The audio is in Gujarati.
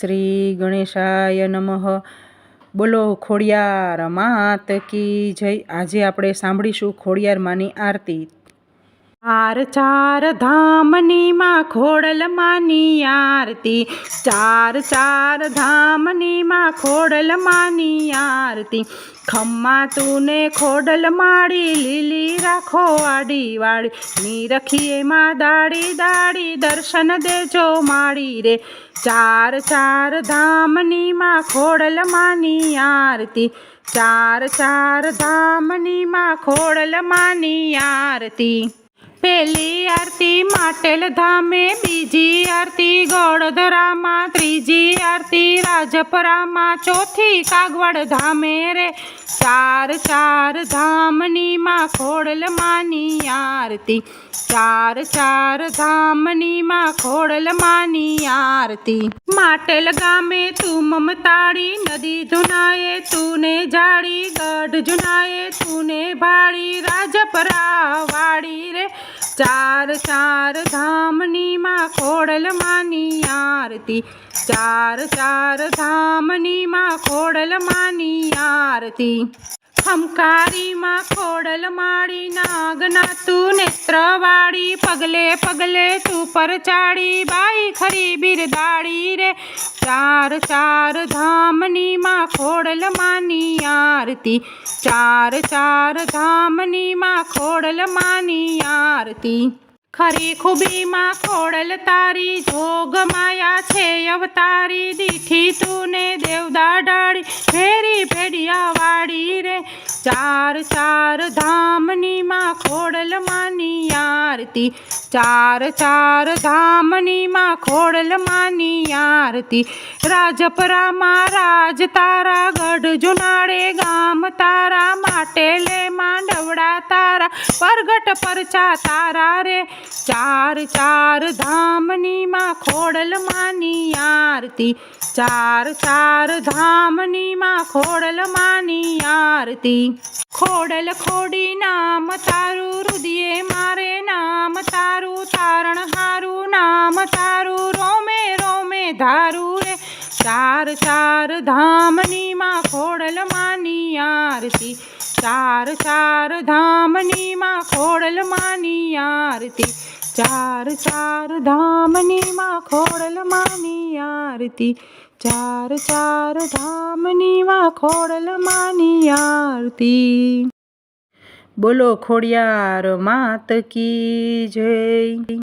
શ્રી ગણેશાય નમઃ. બોલો ખોડિયાર માત કી જય. આજે આપણે સાંભળીશું ખોડિયાર માની આરતી. ચાર ચાર ધામની માં ખોડલ માની આરતી. ચાર ચાર ધામની માં ખોડલ માની આરતી. ખમ્મા તુને ખોડલ માડી, લીલી રાખો આડી વાડી ની રખીએ માં દાડી દાડી, દર્શન દેજો માડી રે. ચાર ચાર ધામની માં ખોડલ માની આરતી. ચાર ચાર ધામની માં ખોડલ માની આરતી. પહેલી આરતી માટેલ ધામે બીજી આરતી ગોળધરામાં ત્રીજી આરતી રાજપરામાં ચોથી કાગવડ ધામે રે. ચાર ચાર ધામની માં ખોડલ માની આરતી. ચાર ચાર ધામની માં ખોડલ માની આરતી. માટેલ ગામે તું મમતાળી, નદી જુનાએ તુને જાળી, ગઢ જુનાએ તુને ભાળી રાજપરા વાળી રે. ચાર ચાર ધામની માં ખોડલ માની આરતી. ચાર ચાર ધામની માં ખોડલ માની આરતી. હમકારીમાં ખોડલ માળી નાગના તું નેત્રવાળી. પગલે પગલે તું પર ચાડી બાઈ ખરી બિરદાળી રે. ચાર ચાર ધામની માં ખોડલ માની આરતી. ચાર ચાર ધામની માં ખોડલ માની આરતી. ખરી ખૂબીમાં ખોડલ તારી જોગ માયા છે, અવતારી દીઠી તુને દેવદા ડાળી ફેરી ભેડિયા વાળી રે. ચાર ચાર ધામની માં ખોડલ માની આરતી ચાર ચાર ધામની માં ખોડલ માની આરતી. રાજપરામાં રાજ તારા ગઢ જુનાડે ગામ તારા માટે લે માંડવડા તારા. પરગટ પરચા તારા રે. ચાર ચાર ધામની માં ખોડલ માની આરતી. ચાર ચાર ધામની માં ખોડલ માની આરતી. ખોડલ ખોડી નામ તારું ધારું રે ચાર ચાર ધામની માં ખોડલ માની આરતી. ચાર ચાર ધામની માં ખોડલ માની આરતી. ચાર ચાર ધામની માં ખોડલ માની આરતી. ચાર ચાર ધામની માં ખોડલ માની આરતી. બોલો ખોડિયાર માત કી જય.